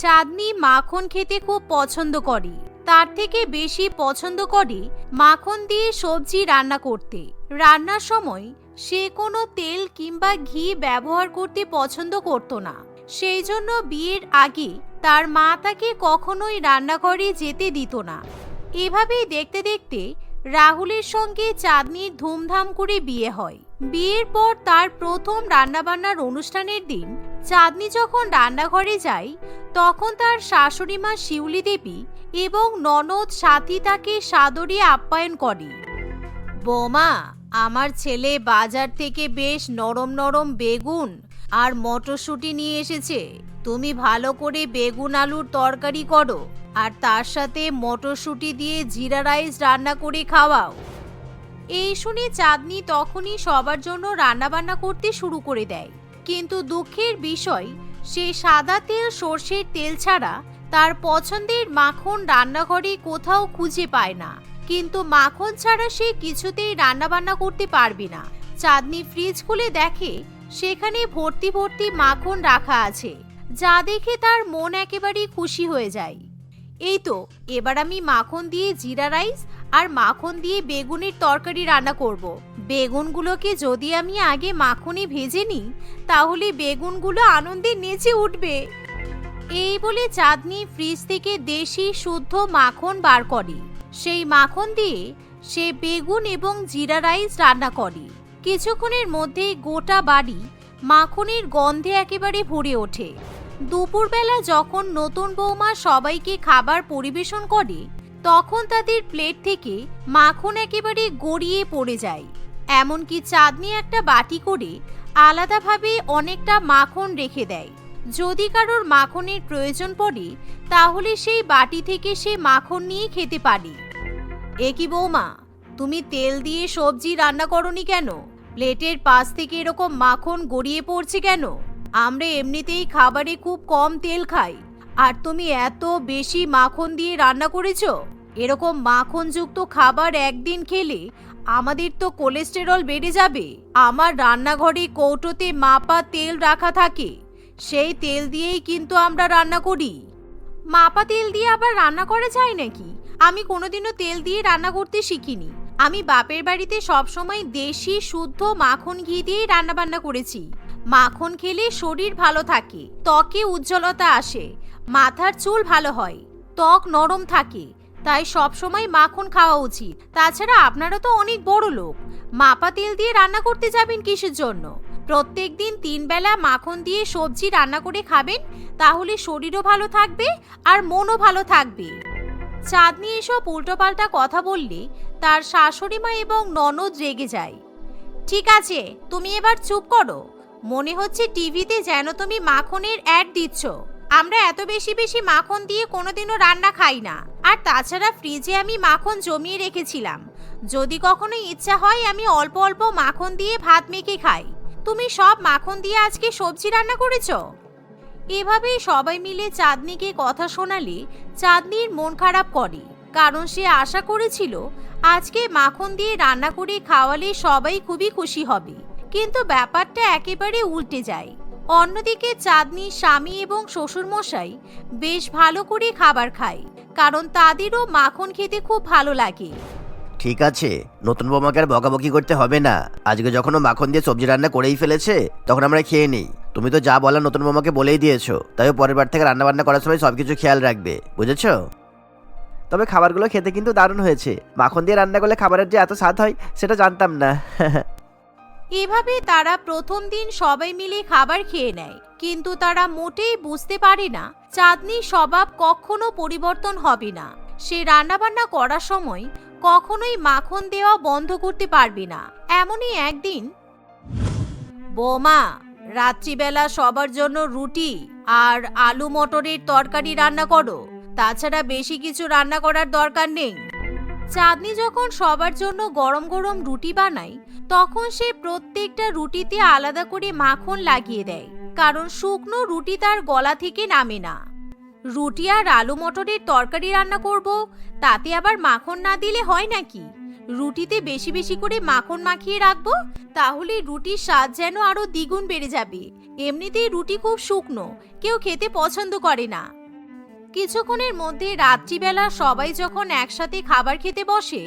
চাঁদনি মাখন খেতে খুব পছন্দ করে। তার থেকে বেশি পছন্দ করে মাখন দিয়ে সবজি রান্না করতে। রান্নার সময় সে কোনো তেল কিংবা ঘি ব্যবহার করতে পছন্দ করত না। সেই জন্য বিয়ের আগে তার মা তাকে কখনোই রান্নাঘরে যেতে দিত না। এভাবেই দেখতে দেখতে রাহুলের সঙ্গে চাঁদনির ধুমধাম করে বিয়ে হয়। বিয়ের পর তার প্রথম রান্নাবান্নার অনুষ্ঠানের দিন চাঁদনি যখন রান্নাঘরে যায়, তখন তার শাশুড়ি মা শিউলি দেবী এবং ননদ সাথী তাকে সাদরে আপ্যায়ন করে। বোমা, আমার ছেলে বাজার থেকে বেশ নরম নরম বেগুন আর মটরশুঁটি নিয়ে এসেছে। তুমি ভালো করে বেগুন আলুর তরকারি করো আর তার সাথে মটরশুঁটি দিয়ে জিরা রাইস রান্না করে খাওয়াও। এই শুনে চাঁদনি তখনই সবার জন্য রান্নাবান্না করতে শুরু করে দেয়। কিন্তু দুঃখের বিষয়, সে সাদা তেল, সর্ষের তেল ছাড়া তার পছন্দের মাখন রান্নাঘরে কোথাও খুঁজে পায় না। কিন্তু মাখন ছাড়া সে কিছুতেই রান্নাবান্না করতে পারবে না। চাঁদনি ফ্রিজ খুলে দেখে সেখানে ভর্তি ভর্তি মাখন রাখা আছে, যা দেখে তার মন একেবারেই খুশি হয়ে যায়। এই তো এবার আমি মাখন দিয়ে জিরা রাইস আর মাখন দিয়ে বেগুনের তরকারি রান্না করব। বেগুনগুলোকে যদি আমি আগে মাখনে ভেজে নিই, তাহলে বেগুনগুলো আনন্দে নেচে উঠবে। এই বলে চাঁদনি ফ্রিজ থেকে দেশি শুদ্ধ মাখন বার করে। সেই মাখন দিয়ে সে বেগুন এবং জিরা রাইস রান্না করে। কিছুক্ষণের মধ্যেই গোটা বাড়ি মাখনের গন্ধে একেবারে ভরে ওঠে। দুপুরবেলা যখন নতুন বৌমা সবাইকে খাবার পরিবেশন করে, তখন তাদের প্লেট থেকে মাখন একেবারে গড়িয়ে পড়ে যায়। এমনকি চাঁদনি একটা বাটি করে আলাদাভাবে অনেকটা মাখন রেখে দেয়। যদি কারোর মাখনের প্রয়োজন পড়ে, তাহলে সেই বাটি থেকে সে মাখন নিয়ে খেতে পারে। এ কি বৌমা, তুমি তেল দিয়ে সবজি রান্না করনি কেন? প্লেটের পাশ থেকে এরকম মাখন গড়িয়ে পড়ছে কেন? আমরা এমনিতেই খাবারে খুব কম তেল খাই। আর তুমি এত বেশি মাখন দিয়ে রান্না করেছ? এরকম মাখনযুক্ত খাবার একদিন খেলে আমাদের তো কোলেস্টেরল বেড়ে যাবে। আমার রান্নাঘরে কৌটোতে মাপা তেল রাখা থাকে। সেই তেল দিয়েই কিন্তু আমরা রান্না করি। মাপা তেল দিয়ে আবার রান্না করা যায় নাকি? আমি কোনোদিনও তেল দিয়ে রান্না করতে শিখিনি। আমি বাপের বাড়িতে সবসময় দেশি শুদ্ধ মাখন ঘি দিয়েই রান্না বান্না করেছি। মাখন খেলে শরীর ভালো থাকে, ত্বকে উজ্জ্বলতা আসে, মাথার চুল ভালো হয়, ত্বক নরম থাকে, তাই সবসময় মাখন খাওয়া উচিত। তাছাড়া আপনারা তো অনেক বড় লোক, মাপা তেল দিয়ে রান্না করতে যাবেন কিসের জন্য? প্রত্যেক দিন তিন বেলা মাখন দিয়ে সবজি রান্না করে খাবেন, তাহলে শরীরও ভালো থাকবে আর মনও ভালো থাকবে। চাঁদনি এসব উল্টোপাল্টা কথা বললে তার শাশুড়ি মা এবং ননদ রেগে যায়। ঠিক আছে, তুমি এবার চুপ করো। মনে হচ্ছে টিভিতে যেন তুমি মাখনের অ্যাড দিচ্ছ। আমরা এত বেশি বেশি মাখন দিয়ে কোনোদিনও রান্না খাই না। আর তাছাড়া ফ্রিজে আমি মাখন জমিয়ে রেখেছিলাম। যদি কখনো ইচ্ছা হয় আমি অল্প অল্প মাখন দিয়ে ভাত মেখে খাই। তুমি সব মাখন দিয়ে আজকে সবজি রান্না করেছ? এভাবেই সবাই মিলে চাঁদনিকে কথা শোনালে চাঁদনির মন খারাপ করে, কারণ সে আশা করেছিল, আজকে মাখন দিয়ে রান্না করে খাওয়ালে সবাই খুবই খুশি হবে। কিন্তু ব্যাপারটা একেবারে উল্টে যায়। অন্যদিকে চাঁদনি, স্বামী এবং শ্বশুরমশাই বেশ ভালো করে খাবার খায়, কারণ তাদেরও মাখন খেতে খুব ভালো লাগে। ঠিক আছে, নতুন বৌমাকে আর বকাবকি করতে হবে না। আজকে যখন ও মাখন দিয়ে সবজি রান্না করেই ফেলেছে, তখন আমরা খেয়ে নিই। তুমি তো যা বলার নতুন বৌমাকে বলেই দিয়েছ, তাই ও পরের বার থেকে রান্না বান্না করার সময় সবকিছু খেয়াল রাখবে, বুঝেছ? তবে খাবারগুলো খেতে কিন্তু দারুণ হয়েছে। মাখন দিয়ে রান্না করলে খাবারের যে এত স্বাদ হয়, সেটা জানতাম না। এভাবে তারা প্রথম দিন সবাই মিলে খাবার খেয়ে নেয়, কিন্তু তারা মোটেই বুঝতে পারে না চাঁদনির স্বভাব কখনো পরিবর্তন হবে না। সে রান্নাবান্না করার সময় কখনোই মাখন দেওয়া বন্ধ করতে পারবে না। এমনই একদিন বোমা, রাত্রিবেলা সবার জন্য রুটি আর আলু মটরের তরকারি রান্না করো। তাছাড়া বেশি কিছু রান্না করার দরকার নেই। চাঁদনি যখন সবার জন্য গরম গরম রুটি বানায় তখন সে প্রত্যেকটা রুটিতে আলাদা করে মাখন লাগিয়ে দেয়, কারণ শুকনো রুটি তার গলা থেকে নামে না। রুটি আর আলু মটরের তরকারি রান্না করব, তাতে আবার মাখন না দিলে হয় নাকি? রুটিতে বেশি বেশি করে মাখন মাখিয়ে রাখব, তাহলে রুটির স্বাদ যেন আরও দ্বিগুণ বেড়ে যাবে। এমনিতেই রুটি খুব শুকনো, কেউ খেতে পছন্দ করে না। কিছুক্ষণের মধ্যে রাত্রিবেলা সবাই যখন একসাথে খাবার খেতে বসে,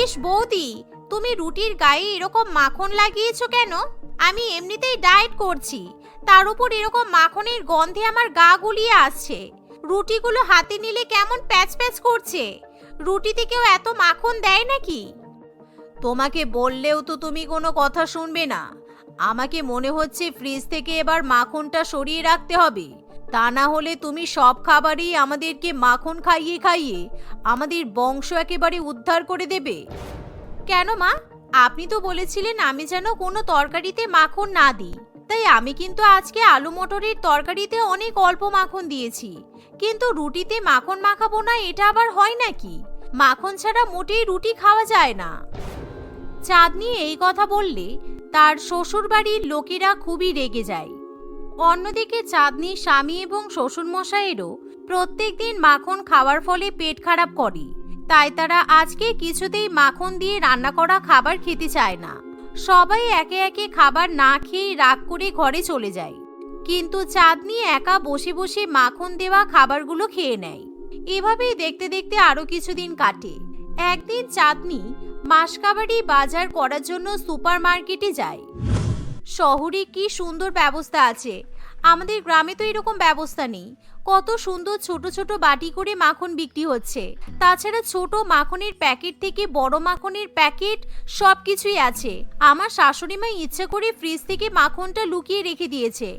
ইস বৌদি তুমি রুটির গায়ে এরকম মাখন লাগিয়েছো কেন? আমি এমনিতেই ডায়েট করছি। তার উপর এরকম মাখনের গন্ধে আমার গা গুলিয়ে আসছে। রুটিগুলো হাতে নিলে কেমন প্যাচ প্যাচ করছে? রুটিতে কেউ এত মাখন দেয় নাকি? তোমাকে বললেও তো তুমি কোনো কথা শুনবে না। আমাকে মনে হচ্ছে ফ্রিজ থেকে এবার মাখনটা সরিয়ে রাখতে হবে। তা না হলে তুমি সব খাবারই আমাদেরকে মাখন খাইয়ে খাইয়ে আমাদের বংশ একেবারে উদ্ধার করে দেবে। কেন মা? আপনি তো বলেছিলেন আমি যেন কোনো তরকারিতে মাখন না দিই। তাই আমি কিন্তু আজকে আলু মটরের তরকারিতে অনেক অল্প মাখন দিয়েছি। কিন্তু রুটিতে মাখন মাখাবো না এটা আবার হয় নাকি? মাখন ছাড়া মোটেই রুটি খাওয়া যায় না। চাঁদনি এই কথা বললে তার শ্বশুরবাড়ির লোকেরা খুবই রেগে যায়। অন্যদিকে চাঁদনি স্বামী এবং শ্বশুরমশাইয়েরও প্রত্যেকদিন মাখন খাওয়ার ফলে পেট খারাপ করে। তাই তারা আজকে কিছুতেই মাখন দিয়ে রান্না করা খাবার খেতে চায় না। সবাই একে একে খাবার না খেয়ে রাগ করে ঘরে চলে যায়। কিন্তু চাঁদনি একা বসে বসে মাখন দেওয়া খাবারগুলো খেয়ে নেয়। এভাবেই দেখতে দেখতে আরও কিছুদিন কাটে। একদিন চাঁদনি মাসকাবাড়ি বাজার করার জন্য সুপার মার্কেটে যায়। শহরে কি সুন্দর ব্যবস্থা আছে? আমাদের গ্রামে তো এরকম ব্যবস্থা নেই। কত সুন্দর ছোট ছোট বাটি করে মাখন বিক্রি হচ্ছে। তাছাড়া ছোট মাখনের প্যাকেট থেকে বড় মাখনের প্যাকেট সব কিছুই আছে। আমার শাশুড়ি মা ইচ্ছা করে ফ্রিজ থেকে মাখনটা লুকিয়ে রেখে দিয়েছে,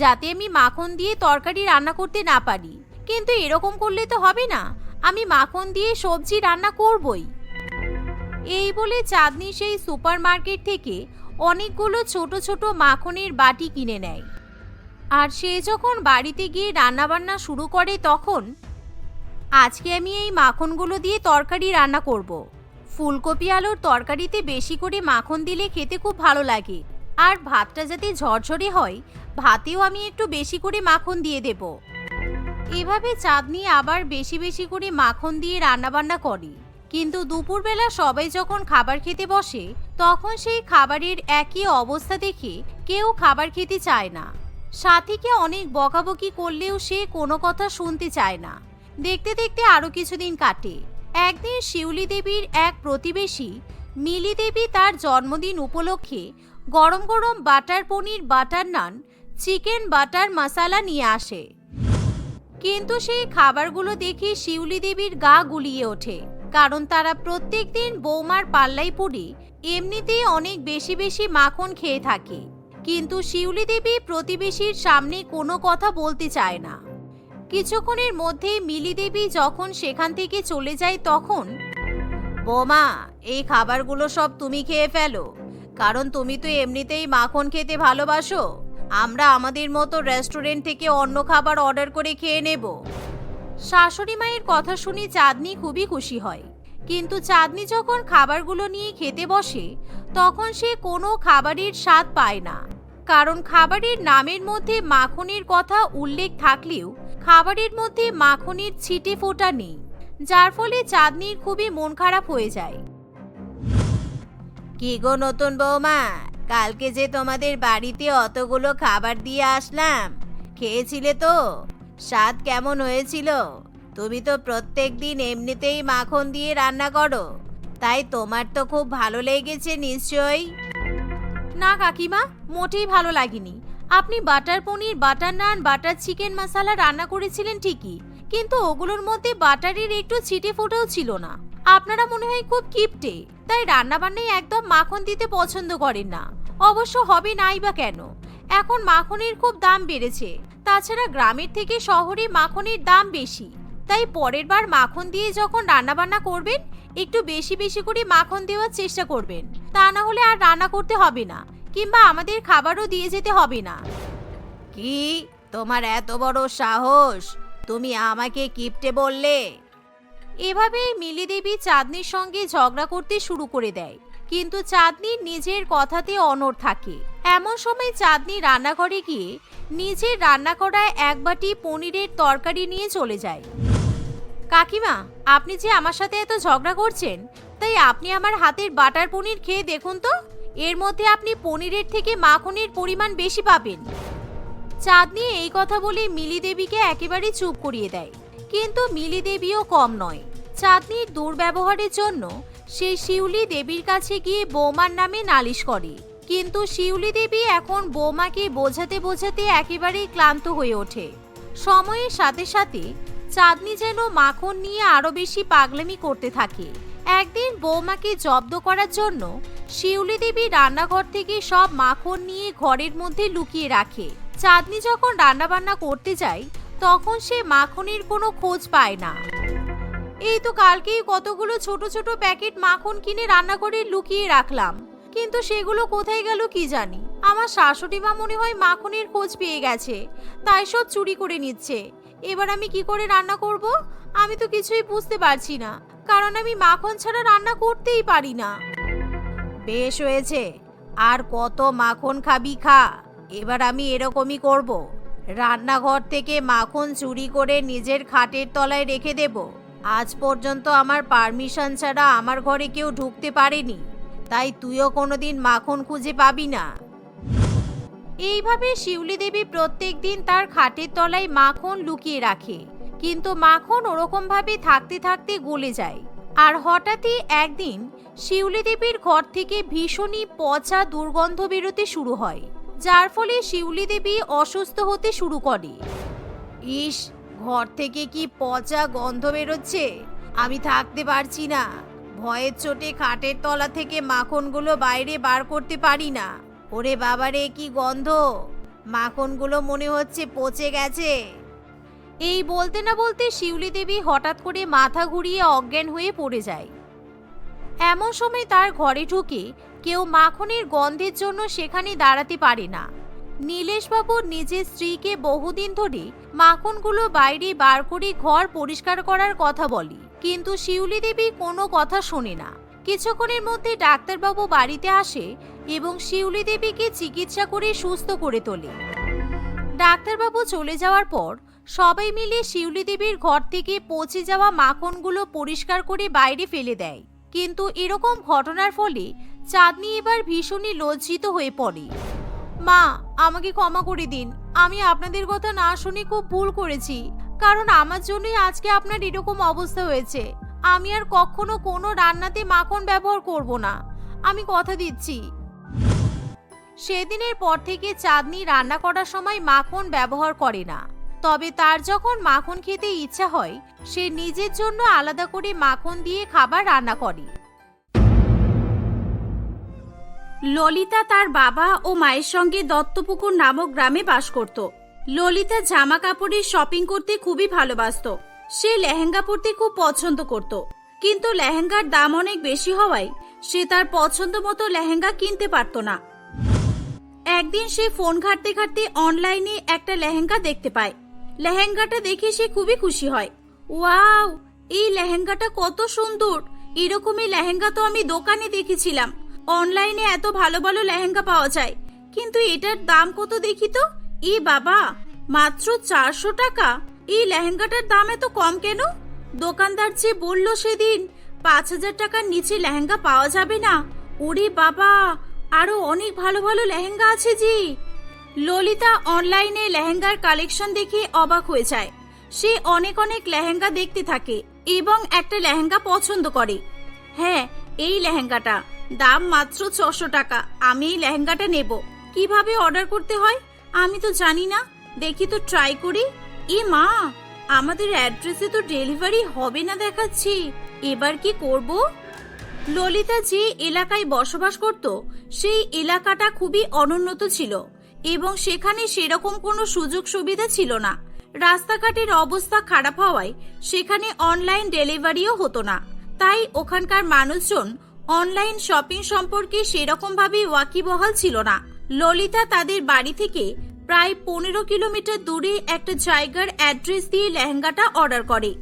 যাতে আমি মাখন দিয়ে তরকারি রান্না করতে না পারি। কিন্তু এরকম করলে তো হবে না, আমি মাখন দিয়ে সবজি রান্না করবই। এই বলে চাঁদনি সেই সুপার মার্কেট থেকে অনেকগুলো ছোট ছোট মাখনের বাটি কিনে নেয়। আর সে যখন বাড়িতে গিয়ে রান্নাবান্না শুরু করে তখন, আজকে আমি এই মাখনগুলো দিয়ে তরকারি রান্না করব। ফুলকপি আলুর তরকারিতে বেশি করে মাখন দিলে খেতে খুব ভালো লাগে। আর ভাতটা যাতে ঝরঝরে হয়, ভাতেও আমি একটু বেশি করে মাখন দিয়ে দেব। এভাবে চাঁদনি আবার বেশি বেশি করে মাখন দিয়ে রান্নাবান্না করে। কিন্তু দুপুরবেলা সবাই যখন খাবার খেতে বসে, তখন সেই খাবারের একই অবস্থা দেখে কেউ খাবার খেতে চায় না। সাথীকে অনেক বকাবকি করলেও সে কোনো কথা শুনতে চায় না। দেখতে দেখতে আরও কিছুদিন কাটে। একদিন শিউলি দেবীর এক প্রতিবেশী, মিলি দেবী তার জন্মদিন উপলক্ষে গরম গরম butter paneer, butter naan, chicken butter masala নিয়ে আসে। কিন্তু সেই খাবারগুলো দেখে শিউলি দেবীর গা গুলিয়ে ওঠে। কারণ তারা প্রত্যেকদিন বৌমার পাল্লাই পড়ে এমনিতেই অনেক বেশি বেশি মাখন খেয়ে থাকে। কিন্তু শিউলি দেবী প্রতিবেশীর সামনে কোনো কথা বলতে চায় না। কিছুক্ষণের মধ্যেই মিলি দেবী যখন সেখান থেকে চলে যায় তখন, বোমা, এই খাবারগুলো সব তুমি খেয়ে ফেলো। কারণ তুমি তো এমনিতেই মাখন খেতে ভালোবাসো। আমরা আমাদের মতো রেস্টুরেন্ট থেকে অন্য খাবার অর্ডার করে খেয়ে নেব। শাশুড়ি মায়ের কথা শুনে চাঁদনি খুবই খুশি হয়। কিন্তু চাঁদনি যখন খাবারগুলো নিয়ে খেতে বসে, তখন সে কোনো খাবারের স্বাদ পায় না। কারণ খাবারের নামের মধ্যে মাখনের কথা উল্লেখ থাকলেও খাবারের মধ্যে মাখনের ছিটে ফোটা নেই, যার ফলে চাঁদনির খুবই মন খারাপ হয়ে যায়। কি গো নতুন বৌমা, কালকে যে তোমাদের বাড়িতে অতগুলো খাবার দিয়ে আসলাম, খেয়েছিলে তো? স্বাদ কেমন হয়েছিল? তুমি তো প্রত্যেক দিন এমনিতেই মাখন দিয়ে রান্না করো। তাই তোমার তো খুব ভালো লেগেছে নিশ্চয়ই। না কাকিমা, মোটেই ভালো লাগেনি। আপনি butter paneer, butter naan, butter chicken masala রান্না করেছিলেন ঠিকই, কিন্তু ওগুলোর মধ্যে বাটারের একটু ছিটে ফোটাও ছিল না। আপনারা মনে হয় খুব কিপটে, তাই রান্না বান্নায় একদম মাখন দিতে পছন্দ করেন না। অবশ্য হবে নাই বা কেন? এখন মাখনের খুব দাম বেড়েছে। তাছাড়া গ্রামের থেকে শহরে মাখনের দাম বেশি। তাই পরের বার মাখন দিয়ে যখন রান্না বান্না করবেন একটু বেশি বেশি করে মাখন দেওয়ার চেষ্টা করবেন। তা না হলে আর রান্না করতে হবে না কিংবা আমাদের খাবারও দিয়ে যেতে হবে না। কি? তোমার এত বড় সাহস! তুমি আমাকে কিপটে বললে? এভাবেই মিলি দেবী চাঁদনির সঙ্গে ঝগড়া করতে শুরু করে দেয়। কিন্তু চাঁদনি নিজের কথাতে অনড় থাকে। এমন সময় চাঁদনি রান্নাঘরে গিয়ে নিজের রান্না করায় এক বাটি পনিরের তরকারি নিয়ে চলে যায়। কাকিমা, আপনি যে আমার সাথে এত ঝগড়া করছেন, তাই আপনি আমার হাতের বাটার পনির খেয়ে দেখুন তো। এর মধ্যে আপনি পনিরের থেকে মাখনের পরিমাণ বেশি পাবেন। চাঁদনি এই কথা বলে মিলি দেবীকে একেবারে চুপ করিয়ে দেয়। কিন্তু মিলি দেবীও কম নয়। চাঁদনির দুর্ব্যবহারের জন্য সে শিউলি দেবীর কাছে গিয়ে বৌমার নামে নালিশ করে। কিন্তু শিউলি দেবী এখন বৌমাকে বোঝাতে বোঝাতে একেবারেই ক্লান্ত হয়ে ওঠে। সময়ের সাথে সাথে চাঁদনি যেন মাখন নিয়ে আরও বেশি পাগলামি করতে থাকে। একদিন বৌমাকে জব্দ করার জন্য শিউলি দেবী রান্নাঘর থেকে সব মাখন নিয়ে ঘরের মধ্যে লুকিয়ে রাখে। চাঁদনি যখন রান্নাবান্না করতে যায়, তখন সে মাখনের কোনো খোঁজ পায় না। এই তো কালকেই কতগুলো ছোট ছোট প্যাকেট মাখন কিনে রান্নাঘরে লুকিয়ে রাখলাম। কিন্তু সেগুলো কোথায় গেল কি জানি? আমার শাশুড়ি মা মনে হয় মাখনের খোঁজ পেয়ে গেছে। তাই সব চুরি করে নিচ্ছে। এবার আমি কি করে রান্না করব? আমি তো কিছুই বুঝতে পারছি না। কারণ আমি মাখন ছাড়া রান্না করতেই পারি না। বেশ হয়েছে। আর কত মাখন খাবি খা। এবার আমি এরকমই করব। রান্নাঘর থেকে মাখন চুরি করে নিজের খাটের তলায় রেখে দেব। আজ পর্যন্ত আমার পারমিশন ছাড়া আমার ঘরে কেউ ঢুকতে পারেনি। তাই তুইও কোনোদিন মাখন খুঁজে পাবি না। এইভাবে শিউলি দেবী প্রত্যেক দিন তার খাটের তলায় মাখন লুকিয়ে রাখে। কিন্তু মাখন ওরকম ভাবে থাকতে থাকতে গলে যায়। আর হঠাৎই একদিন শিউলি দেবীর ঘর থেকে ভীষণই পচা দুর্গন্ধ বেরোতে শুরু হয়, যার ফলে শিউলি দেবী অসুস্থ হতে শুরু করে। ইস, ঘর থেকে কি পচা গন্ধ বেরোচ্ছে? আমি থাকতে পারছি না। ভয়ের চোটে খাটের তলা থেকে মাখনগুলো বাইরে বার করতে পারি না। ওরে বাবারে, কি গন্ধ! মাখনগুলো মনে হচ্ছে পচে গেছে। এই বলতে না বলতে শিউলি দেবী হঠাৎ করে মাথা ঘুরিয়ে অজ্ঞান হয়ে পড়ে যায়। এমন সময় তার ঘরে ঢুকে কেউ মাখনের গন্ধের জন্য সেখানে দাঁড়াতে পারে না। নীলেশবাবু নিজের স্ত্রীকে বহুদিন ধরে মাখনগুলো বাইরে বার করে ঘর পরিষ্কার করার কথা বলে, কিন্তু শিউলি দেবী কোনো কথা শোনে না। কিছুক্ষণের মধ্যে ডাক্তারবাবু বাড়িতে আসে এবং শিউলি দেবীকে চিকিৎসা করে সুস্থ করে তোলে। ডাক্তারবাবু চলে যাওয়ার পর সবাই মিলে শিউলি দেবীর ঘর থেকে পচে যাওয়া মাখনগুলো পরিষ্কার করে বাইরে ফেলে দেয়। কিন্তু এরকম ঘটনার ফলে চাঁদনি এবার ভীষণই লজ্জিত হয়ে পড়ে। মা, আমাকে ক্ষমা করে দিন। আমি আপনাদের কথা না শুনে খুব ভুল করেছি। কারণ আমার জন্যই আজকে আপনার এরকম অবস্থা হয়েছে। আমি আর কখনো কোনো রান্নাতে মাখন ব্যবহার করব না। আমি কথা দিচ্ছি। সেদিনের পর থেকে চাঁদনি রান্না করার সময় মাখন ব্যবহার করে না। তবে তার যখন মাখন খেতে ইচ্ছা হয়, সে নিজের জন্য আলাদা করে মাখন দিয়ে খাবার রান্না করে। ললিতা তার বাবা ও মায়ের সঙ্গে দত্তপুকুর নামক গ্রামে বাস করত। ললিতা জামা কাপড়ের শপিং করতে খুবই ভালোবাসতো। সে লেহেঙ্গা পরতে খুব পছন্দ করত। কিন্তু লেহেঙ্গার দাম অনেক বেশি হওয়ায় সে তার পছন্দ মতো লেহেঙ্গা কিনতে পারত না। একদিন সে ফোন ঘাটতে ঘাটতে অনলাইনে একটা লেহেঙ্গা দেখতে পায়। লেহেঙ্গাটা দেখে সে খুবই খুশি হয়। ওয়াও, এই লেহেঙ্গাটা কত সুন্দর! এরকমই লেহেঙ্গা তো আমি দোকানে দেখেছিলাম। অনলাইনে এত ভালো ভালো লেহেঙ্গা পাওয়া যায়। কিন্তু এটার দাম কত দেখি তো? ই বাবা, মাত্র চারশো টাকা। এই লেহেঙ্গাটার দাম এত কম কেন? দোকানদার যে বলল সেদিন, পাঁচ হাজার টাকার নিচে লেহেঙ্গা পাওয়া যাবে না। ওরে বাবা, আরও অনেক ভালো ভালো লেহেঙ্গা আছে জি ললিতা অনলাইনে লেহেঙ্গার কালেকশন দেখে অবাক হয়ে যায়। সে অনেক অনেক লেহেঙ্গা দেখতে থাকে এবং একটা লেহেঙ্গা পছন্দ করে। হ্যাঁ এই লেহেঙ্গাটা। দাম মাত্র ছশো টাকা। আমি এই লেহেঙ্গাটা নেব। কীভাবে অর্ডার করতে হয়? আমি তো জানি না। দেখি তো ট্রাই করি। এ মা, আমাদের অ্যাড্রেসে তো ডেলিভারি হবে না দেখাচ্ছি। এবার কি করব? ললিতা যে এলাকায় বসবাস করত, সেই এলাকাটা খুবই অনুন্নত ছিল এবং সেখানে সেরকম কোনো সুযোগ সুবিধা ছিল না। রাস্তাঘাটের অবস্থা খারাপ হওয়ায় সেখানে অনলাইন ডেলিভারিও হতো না। তাই ওখানকার মানুষজন অনলাইন শপিং সম্পর্কে সেরকম ভাবে ওয়াকিবহাল ছিল না। ললিতা তাদের বাড়ি থেকে প্রায় পনেরো কিলোমিটার দূরে একটা জায়গার অ্যাড্রেস দিয়ে লেহেঙ্গাটা অর্ডার করে।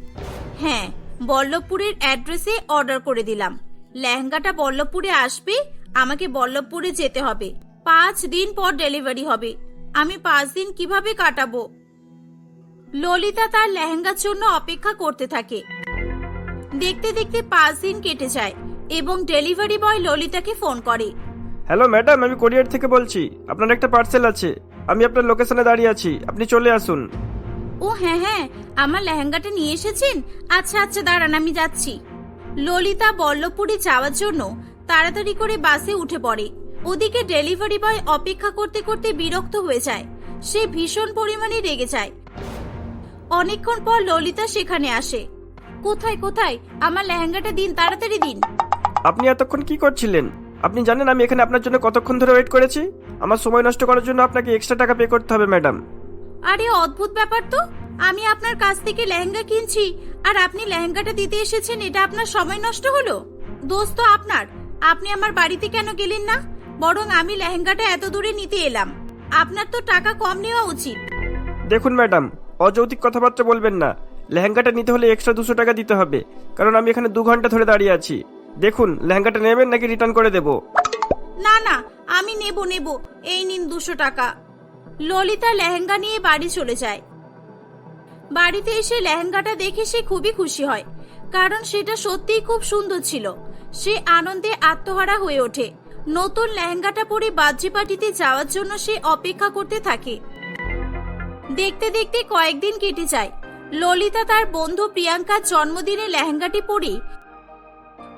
হ্যাঁ বল্লভপুরের অ্যাড্রেসে অর্ডার করে দিলাম। লেহেঙ্গাটা বল্লভপুরে আসবে, আমাকে বল্লভপুরে যেতে হবে। পাঁচ দিন পর ডেলিভারি হবে। আমি পাঁচ দিন কীভাবে কাটাবো? ললিতা তার লেহেঙ্গার জন্য অপেক্ষা করতে থাকে। দেখতে দেখতে পাঁচ দিন কেটে যায়। এবং ডেলিভারি বয় ললিতাকে ফোন করে। হ্যালো ম্যাডাম আমি কোরিয়ার থেকে বলছি। আপনার একটা পার্সেল আছে। আমি আপনার লোকেশনে দাঁড়িয়ে আছি। আপনি চলে আসুন। ও হ্যাঁ হ্যাঁ আমার লেহেঙ্গাটা নিয়ে এসেছেন? আচ্ছা আচ্ছা দাঁড়ান আমি যাচ্ছি। ললিতা বল্লভপুরে যাওয়ার জন্য তাড়াতাড়ি করে বাসে উঠে পড়ে। ওদিকে ডেলিভারি বয় অপেক্ষা করতে করতে বিরক্ত হয়ে যায়। সে ভীষণ পরিমাণে রেগে যায়। অনেকক্ষণ পর ললিতা সেখানে আসে। কোথায় কোথায়? আমার লেহেঙ্গাটা দিন তাড়াতাড়ি দিন। আপনি এতক্ষণ কি করছিলেন? আপনি জানেন আমি এখানে আপনার জন্য কতক্ষণ ধরে ওয়েট করেছি? আমার সময় নষ্ট করার জন্য আপনাকে এক্সট্রা টাকা পে করতে হবে ম্যাডাম আরে অদ্ভুত ব্যাপার তো। আমি আপনার কাছ থেকে লেহেঙ্গা কিনছি আর আপনি লেহেঙ্গাটা দিতে এসেছেন এটা আপনার সময় নষ্ট হলো? দোস্ত তো আপনার। আপনি আমার বাড়িতে কেন গেলেন না? বরং আমি লেহেঙ্গাটা এত দূরে নিতে এলাম। আপনার তো টাকা কম নেওয়া উচিত। দেখুন ম্যাডাম অযৌতিক কথাবার্তা বলবেন না। লেহেঙ্গাটা নিতে হলে এক্সট্রা দুশো টাকা দিতে হবে কারণ আমি এখানে দু ঘণ্টা ধরে দাঁড়িয়ে আছি। দেখুন, লেহেঙ্গাটা নেবেন নাকি রিটার্ন করে দেবো? না না, আমি নেব নেব। এই নিন দুশো টাকা। ললিতা লেহেঙ্গা নিয়ে বাড়ি চলে যায়। বাড়িতে এসে লেহেঙ্গাটা দেখে সে খুবই খুশি হয়, কারণ সেটা সত্যিই খুব সুন্দর ছিল। সে আনন্দে আত্মহারা হয়ে ওঠে। নতুন লেহেঙ্গাটা পরে বাহ্যি পার্টিতে যাওয়ার জন্য সে অপেক্ষা করতে থাকে। দেখতে দেখতে কয়েকদিন কেটে যায়। ললিতা তার বন্ধু প্রিয়াঙ্কার জন্মদিনে লেহেঙ্গাটি পরে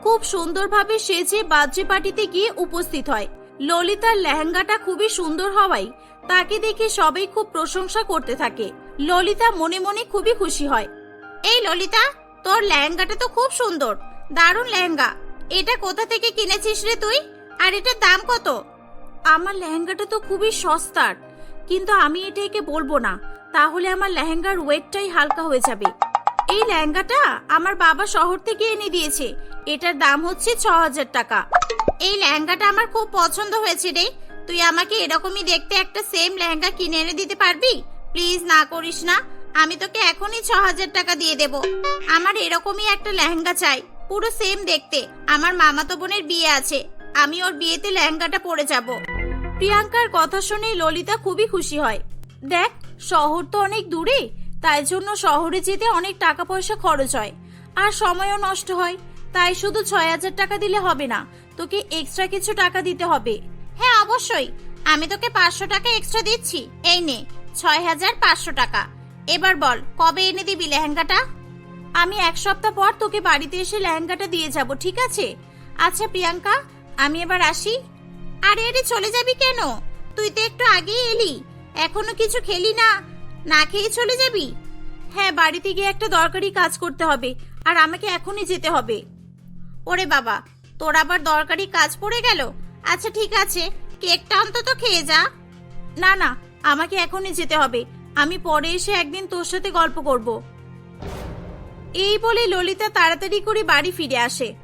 খুব সুন্দরভাবে সেজে বার্থডে পার্টিতে গিয়ে উপস্থিত হয়। ললিতার লেহেঙ্গাটা খুবই সুন্দর হওয়ায় তাকে দেখে সবাই খুব প্রশংসা করতে থাকে। ললিতা মনে মনে খুবই খুশি হয়। এই ললিতা, তোর লেহেঙ্গাটা তো খুব সুন্দর, দারুণ লেহেঙ্গা। এটা কোথা থেকে কিনেছিস রে তুই? আর এটার দাম কত? আমার লেহেঙ্গাটা তো খুবই সস্তার, কিন্তু আমি এটা একে বলব না। তাহলে আমার লেহেঙ্গার ওয়েটটাই হালকা হয়ে যাবে। এই লেহেঙ্গাটা আমার বাবা শহর থেকে এনে দিয়েছে। এটার দাম হচ্ছে ছ হাজার টাকা। এই লেহেঙ্গাটা আমার খুব পছন্দ হয়েছে রে। তুই আমাকে এরকমই দেখতে একটা সেম লেহেঙ্গা কিনে এনে দিতে পারবি? প্লিজ না করিস না। আমি তোকে এখনই ছ হাজার টাকা দিয়ে দেব। আমার এরকমই একটা লেহেঙ্গা চাই। পুরো সেম দেখতে। আমার মামাতো বোনের বিয়ে আছে। আমি ওর বিয়েতে লেহেঙ্গাটা পরে যাব। প্রিয়াঙ্কার কথা শুনে ললিতা খুবই খুশি হয়। দেখ, শহর তো অনেক দূরে। তাই জন্য শহরে যেতে অনেক টাকা পয়সা খরচ হয়। আর সময়ও নষ্ট হয়। তাই শুধু ছয় হাজার টাকা দিলে হবে না, তোকে এক্সট্রা কিছু টাকা দিতে হবে। হ্যাঁ অবশ্যই। আমি তোকে পাঁচশো টাকা এক্সট্রা দিচ্ছি। এই নে, ছয় হাজার পাঁচশো টাকা। এবার বল, কবে এনে দিবি লেহেঙ্গাটা? আমি এক সপ্তাহ পর তোকে বাড়িতে এসে লেহেঙ্গাটা দিয়ে যাব, ঠিক আছে? আচ্ছা প্রিয়াঙ্কা, আমি এবার আসি। আরে আরে, চলে যাবি কেন? তুই তো একটু আগেই এলি। এখনও কিছু খেলি না। না খেয়ে চলে যাবি? হ্যাঁ বাড়িতে গিয়ে একটা দরকারি কাজ করতে হবে, আর আমাকে এখনই যেতে হবে। ওরে বাবা, তোর আবার দরকারি কাজ পড়ে গেল? আচ্ছা ঠিক আছে, কেকটা অন্তত খেয়ে যা। না না, আমাকে এখনই যেতে হবে, আমি পরে এসে একদিন তোর সাথে গল্প করব। এই বলে ললিতা তাড়াতাড়ি করে বাড়ি ফিরে আসে।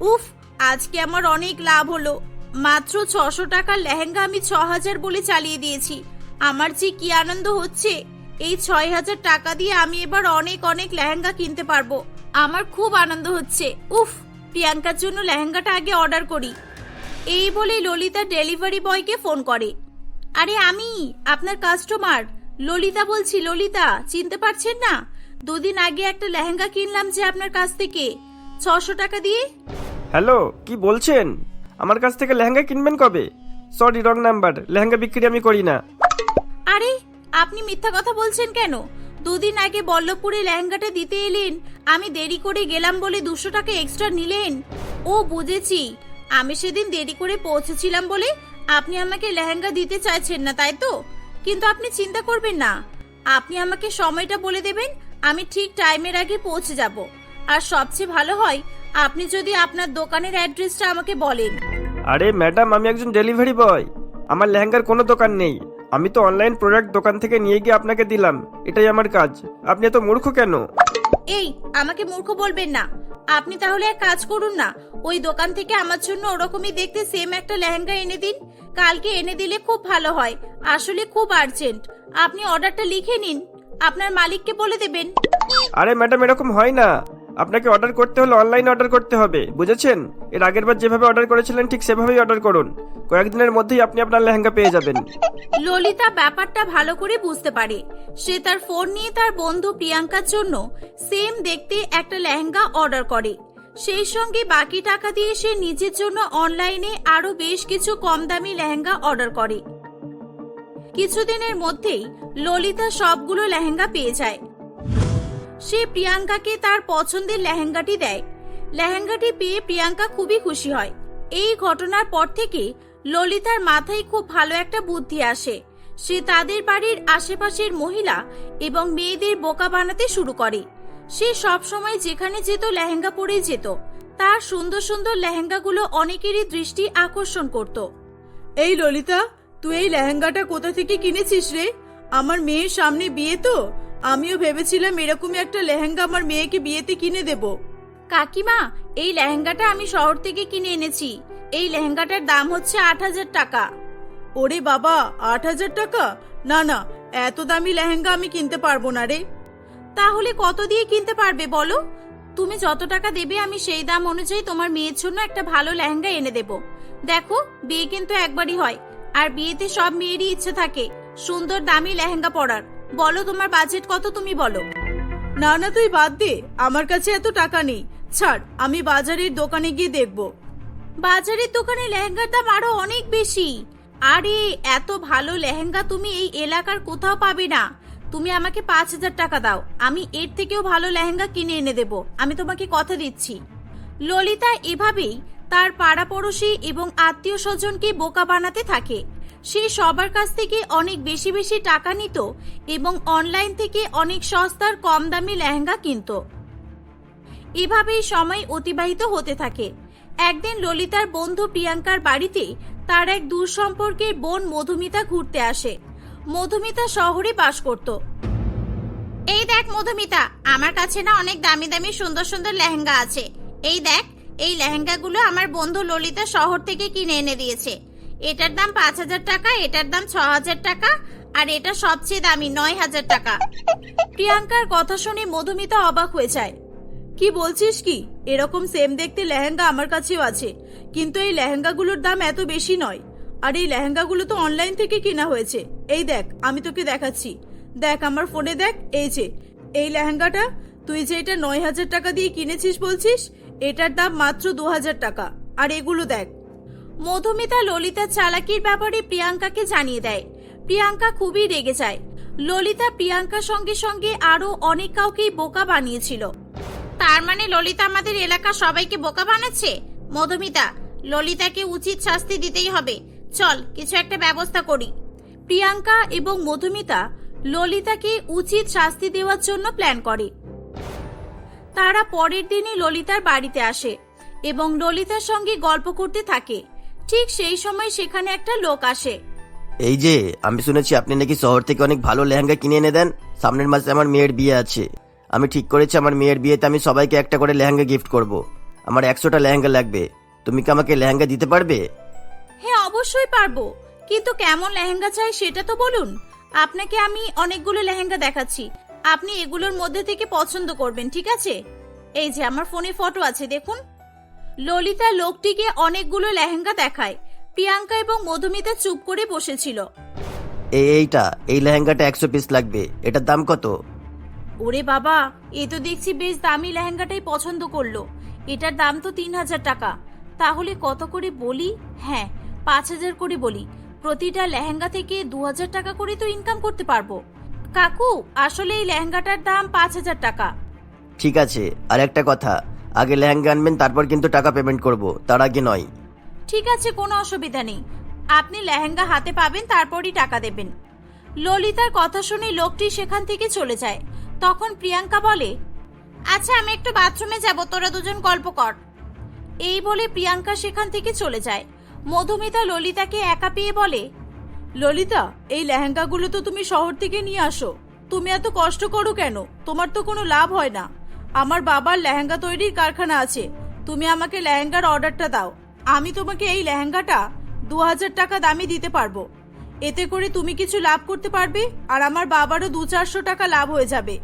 উফ, আজকে আমার অনেক লাভ হলো। মাত্র ছশো টাকার লেহেঙ্গা আমি ছ হাজার বলে চালিয়ে দিয়েছি। আমার যে কি আনন্দ হচ্ছে? এই ছয় হাজার টাকা দিয়ে আমি এবার অনেক অনেক লেহেঙ্গা কিনতে পারব। আমার খুব আনন্দ হচ্ছে। উফ, প্রিয়াঙ্কার জন্য লেহেঙ্গাটা আগে অর্ডার করি। এই বলে ললিতা ডেলিভারি বয়কে ফোন করে। আরে আমি, আপনার কাস্টমার। ললিতা বলছি, ললিতা, চিনতে পারছেন না? দুদিন আগে একটা লেহেঙ্গা কিনলাম যে আপনার কাছ থেকে। ছশো টাকা দিয়ে? হ্যালো, কি বলছেন? আমার কাছ থেকে লেহেঙ্গা কিনবেন কবে? Sorry, wrong number. লেহেঙ্গা বিক্রি আমি করি না। আরে, আপনি মিথ্যা কথা বলছেন কেন? দুদিন আগে বল্লভপুরে লেহেঙ্গাটা দিতে এলেন, আমি দেরি করে গেলাম বলে দুশো টাকা এক্সট্রা নিলেন। ও, বুঝেছি। আমি সেদিন দেরি করে পৌঁছেছিলাম বলে আপনি আমাকে লেহেঙ্গা দিতে চাইছেন না, তাই তো? কিন্তু আপনি চিন্তা করবেন না। আপনি আমাকে সময়টা বলে দেবেন, আমি ঠিক টাইমের আগে পৌঁছে যাব। আর সবচেয়ে ভালো হয়, আপনি যদি আপনার দোকানের অ্যাড্রেসটা আমাকে বলেন। আরে ম্যাডাম, আমি একজন ডেলিভারি বয়। আমার লেহেঙ্গার কোনো দোকান নেই। আমি তো অনলাইন প্রোডাক্ট দোকান থেকে নিয়ে গিয়ে আপনাকে দিলাম। এটাই আমার কাজ। আপনি এত মূর্খ কেন? এই আমাকে মূর্খ বলবেন না। আপনি তাহলে এক কাজ করুন না। ওই দোকান থেকে আমার জন্য ওরকমই দেখতে সেম একটা লেহেঙ্গা এনে দিন। কালকে এনে দিলে খুব ভালো হয়। আসলে খুব আর্জেন্ট আপনি অর্ডারটা লিখে নিন। আপনার মালিককে বলে দেবেন। আরে ম্যাডাম এরকম হয় না। আপনাকে অর্ডার করতে হলে অনলাইনে অর্ডার করতে হবে, বুঝেছেন? এর আগের বার যেভাবে অর্ডার করেছিলেন, ঠিক সেভাবেই অর্ডার করুন। কয়েকদিনের মধ্যেই আপনি আপনার লেহেঙ্গা পেয়ে যাবেন। ললিতা ব্যাপারটা ভালো করে বুঝতে পারে। সে তার ফোন নিয়ে তার বন্ধু প্রিয়াঙ্কার জন্য সেম দেখতে একটা লেহেঙ্গা অর্ডার করে। সেই সঙ্গে বাকি টাকা দিয়ে সে নিজের জন্য অনলাইনে আরও বেশ কিছু কম দামি লেহেঙ্গা অর্ডার করে। কিছুদিনের মধ্যেই ললিতা সবগুলো লেহেঙ্গা পেয়ে যায়। সে প্রিয়াঙ্কাকে তার পছন্দের লেহেঙ্গাটি দেয়। লেহেঙ্গাটি পেয়ে প্রিয়াঙ্কা খুবই খুশি হয়। এই ঘটনার পর থেকে ললিতার মাথায় খুব ভালো একটা বুদ্ধি আসে। সে তাদের বাড়ির আশেপাশের মহিলা এবং মেয়েদের বোকা বানাতে শুরু করে। সে সব সময় যেখানে যেত লেহেঙ্গা পরেই যেত। তার সুন্দর সুন্দর লেহেঙ্গাগুলো অনেকেরই দৃষ্টি আকর্ষণ করত। এই ললিতা, তুই এই লেহেঙ্গাটা কোথা থেকে কিনেছিস রে? আমার মেয়ের সামনে বিয়ে তো? আমিও ভেবেছিলাম এরকমই একটা লেহেঙ্গা আমার মেয়েকে বিয়েতে কিনে দেব। কাকিমা এই লেহেঙ্গাটা আমি শহর থেকে কিনে এনেছি। এই লেহেঙ্গাটার দাম হচ্ছে আট হাজার টাকা। ওরে বাবা আট হাজার টাকা? না না এত দামি লেহেঙ্গা আমি কিনতে পারব না রে। তাহলে কত দিয়ে কিনতে পারবে বলো? তুমি যত টাকা দেবে আমি সেই দাম অনুযায়ী তোমার মেয়ের জন্য একটা ভালো লেহেঙ্গা এনে দেব। দেখো বিয়ে কিন্তু একবারই হয়। আর বিয়েতে সব মেয়েরই ইচ্ছে থাকে সুন্দর দামি লেহেঙ্গা পরার। বলো তোমার বাজেট কত তুমি বলো। না না, তুই বাদ দে। আমার কাছে এত টাকা নেই। ছাড়, আমি বাজারের দোকানে গিয়ে দেখব। বাজারের দোকানে লেহেঙ্গার দাম আরও অনেক বেশি। আরে, এত ভালো লেহেঙ্গা তুমি এই এলাকার কোথাও পাবে না। তুমি আমাকে পাঁচ হাজার টাকা দাও। আমি এর থেকেও ভালো লেহেঙ্গা কিনে এনে দেব। আমি তোমাকে কথা দিচ্ছি। ললিতা এভাবেই তার পাড়াপড়শি এবং আত্মীয় স্বজনকে বোকা বানাতে থাকে। সে সবার কাছ থেকে অনেক বেশি বেশি টাকা নিত এবং অনলাইন থেকে অনেক সস্তার কম দামি লেহেঙ্গা কিনতো। এভাবেই সময় অতিবাহিত হতে থাকে। একদিন ললিতার বন্ধু প্রিয়াঙ্কার বাড়িতে তার এক দূর সম্পর্কের বোন মধুমিতা ঘুরতে আসে। মধুমিতা শহরে বাস করত। এই দেখ মধুমিতা, আমার কাছে না অনেক দামি দামি সুন্দর সুন্দর লেহেঙ্গা আছে। এই দেখ, এই লেহেঙ্গাগুলো আমার বন্ধু ললিতা শহর থেকে কিনে এনে দিয়েছে। এটার দাম পাঁচ হাজার টাকা, এটার দাম ছ হাজার টাকা, আর এটা সবচেয়ে দামি নয় হাজার টাকা। প্রিয়াঙ্কার কথা শুনে মধুমিতা অবাক হয়ে যায়। কি বলছিস কি? এরকম সেম দেখতে লেহেঙ্গা আমার কাছেও আছে, কিন্তু এই লেহেঙ্গাগুলোর দাম এত বেশি নয়। আর এই লেহেঙ্গাগুলো তো অনলাইন থেকে কেনা হয়েছে। এই দেখ, আমি তোকে দেখাচ্ছি। দেখ, আমার ফোনে দেখ, এই যে, এই লেহেঙ্গাটা, তুই যে এটা নয় হাজার টাকা দিয়ে কিনেছিস বলছিস, এটার দাম মাত্র দু হাজার টাকা। আর এগুলো দেখ মধুমিতা ললিতা চালাকির ব্যাপারে প্রিয়াঙ্কাকে জানিয়ে দেয়। প্রিয়াঙ্কা খুবই রেগে যায়। ললিতা প্রিয়াঙ্কার সঙ্গে সঙ্গে আরও অনেক কাউকেই বোকা বানিয়েছিল। তার মানে ললিতা আমাদের এলাকা সবাইকে বোকা বানাচ্ছে? মধুমিতা, ললিতাকে উচিত শাস্তি দিতেই হবে। চল, কিছু একটা ব্যবস্থা করি। প্রিয়াঙ্কা এবং মধুমিতা ললিতাকে উচিত শাস্তি দেওয়ার জন্য প্ল্যান করে। তারা পরের দিনই ললিতার বাড়িতে আসে এবং ললিতার সঙ্গে গল্প করতে থাকে। ঠিক সেই সময় সেখানে একটা লোক আসে। এই যে আমি শুনেছি আপনি নাকি শহর থেকে অনেক ভালো লেহেঙ্গা কিনে এনে দেন। সামনের মাসে আমার মেয়ের বিয়ে আছে। আমি ঠিক করেছি আমার মেয়ের বিয়েতে আমি সবাইকে একটা করে লেহেঙ্গা গিফট করব। আমার একশোটা লেহেঙ্গা লাগবে। তুমি কি আমাকে লেহেঙ্গা দিতে পারবে? হ্যাঁ অবশ্যই পারব। কিন্তু কেমন লেহেঙ্গা চাই সেটা তো বলুন। আপনাকে আমি অনেকগুলো লেহেঙ্গা দেখাচ্ছি। আপনি এগুলোর মধ্যে থেকে পছন্দ করবেন ঠিক আছে? এই যে আমার ফোনে ফটো আছে দেখুন। ললিতা লোকটিকে অনেকগুলো লেহেঙ্গা দেখায়। প্রিয়াঙ্কা এবং মধুমিতা চুপ করে বসেছিল। এই এইটা এই লেহেঙ্গাটা একশো পিস লাগবে। এটার দাম কত? ওরে বাবা এ তো দেখছি বেশ দামি লেহেঙ্গাটাই পছন্দ করল। এটার দাম তো তিন হাজার টাকা। তাহলে কত করে বলি? হ্যাঁ পাঁচ হাজার করে বলি। প্রতিটা লেহেঙ্গা থেকে দু হাজার টাকা করে তো ইনকাম করতে পারব। কাকু আসলে এই লেহেঙ্গাটার দাম পাঁচ হাজার টাকা। ঠিক আছে আর একটা কথা। আগে লেহেঙ্গা আনবেন, তারপর কিন্তু টাকা পেমেন্ট করব। তার আগে নয়। ঠিক আছে, কোনো অসুবিধা নেই। আপনি লেহেঙ্গা হাতে পাবেন, তারপরই টাকা দেবেন। ললিতার কথা শুনে লোকটি সেখান থেকে চলে যায়। তখন প্রিয়াঙ্কা বলে আচ্ছা আমি একটু বাথরুমে যাব, তোরা দুজন গল্প কর। এই বলে প্রিয়াঙ্কা সেখান থেকে চলে যায়। মধুমিতা ললিতাকে একা পেয়ে বলে, ললিতা, এই লেহেঙ্গাগুলো তো তুমি শহর থেকে নিয়ে আসো। তুমি এত কষ্ট করো কেন? তোমার তো কোনো লাভ হয় না। আমার বাবার লেহেঙ্গা তৈরির কারখানা আছে। তুমি আমাকে লেহেঙ্গার অর্ডারটা দাও। আমি তোমাকে এই লেহেঙ্গাটা দু হাজার টাকা দামি দিতে পারব। এতে করে তুমি কিছু লাভ করতে পারবে আর আমার বাবারও দু চারশো টাকা লাভ হয়ে যাবে।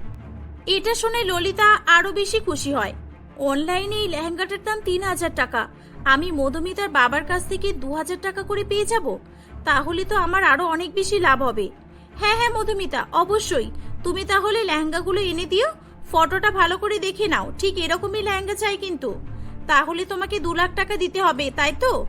এটা শুনে ললিতা আরও বেশি খুশি হয়। অনলাইনে এই লেহেঙ্গাটার দাম তিন হাজার টাকা। আমি মধুমিতার বাবার কাছ থেকে দু হাজার টাকা করে পেয়ে যাব? তাহলে তো আমার আরও অনেক বেশি লাভ হবে। হ্যাঁ হ্যাঁ মধুমিতা, অবশ্যই। তুমি তাহলে লেহেঙ্গাগুলো এনে দিও ফটোটা ভালো করে দেখে নাও। ঠিক এরকমই লেহেঙ্গা চাই কিন্তু। তাহলে তোমাকে দু লাখ টাকা দিতে হবে, তাই তো?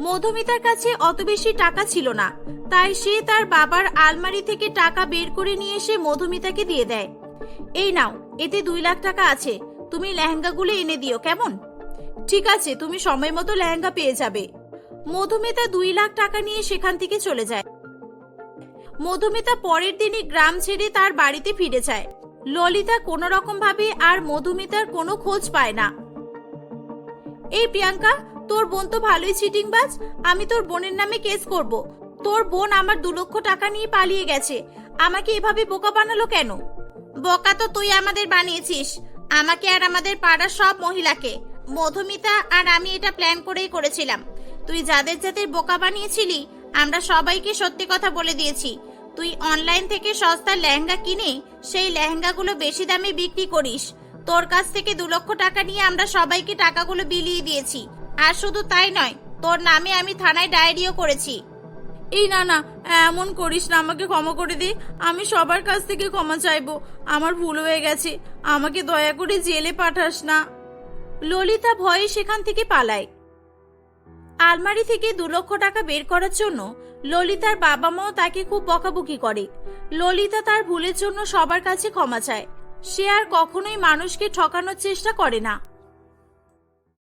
মধুমিতার কাছে অত বেশি টাকা ছিল না। তাই সে তার বাবার আলমারি থেকে টাকা বের করে নিয়ে এসে মধুমিতাকে দিয়ে দেয়। এই নাও, এতে দুই লাখ টাকা আছে। তুমি লেহেঙ্গাগুলো এনে দিও, কেমন? ঠিক আছে, তুমি সময় মতো লেহেঙ্গা পেয়ে যাবে। মধুমিতা দুই লাখ টাকা নিয়ে সেখান থেকে চলে যায়। মধুমিতা পরের দিনই গ্রাম ছেড়ে তার বাড়িতে ফিরে যায়। ললিতা কোনো রকম ভাবে আর মধুমিতার কোনো খোঁজ পায় না। এই প্রিয়াঙ্কা, তোর বোন তো ভালোই চিটিংবাজ। আমি তোর বোনের নামে কেস করব। তোর বোন আমার দু লক্ষ টাকা নিয়ে পালিয়ে গেছে। আমাকে এভাবে বোকা বানালো কেন? বোকা তো তুই আমাদের বানিয়েছিস। আমাকে আর আমাদের পাড়ার সব মহিলাকে। মধুমিতা আর আমি এটা প্ল্যান করেই করেছিলাম। তুই যাদের যাদের বোকা বানিয়েছিলি আমরা সবাইকে সত্যি কথা বলে দিয়েছি। তুই অনলাইন থেকে সস্তা লেহেঙ্গা কিনে সেই লেহেঙ্গাগুলো বেশি দামে বিক্রি করিস। তোর কাছ থেকে দু লক্ষ টাকা নিয়ে আমরা সবাইকে টাকাগুলো বিলিয়ে দিয়েছি। আর শুধু তাই নয় তোর নামে আমি থানায় ডায়েরিও করেছি। এই না না এমন করিস না আমাকে ক্ষমা করে দে। আমি সবার কাছ থেকে ক্ষমা চাইব। আমার ভুল হয়ে গেছে। আমাকে দয়া করে জেলে পাঠাস না। ললিতা ভয়ে সেখান থেকে পালায়। আলমারি থেকে দু লক্ষ টাকা বের করার জন্য ললিতার বাবা মাও তাকে খুব বকাবকি করে। ললিতা তার ভুলের জন্য সবার কাছে ক্ষমা চায়। সে আর কখনোই মানুষকে ঠকানোর চেষ্টা করে না।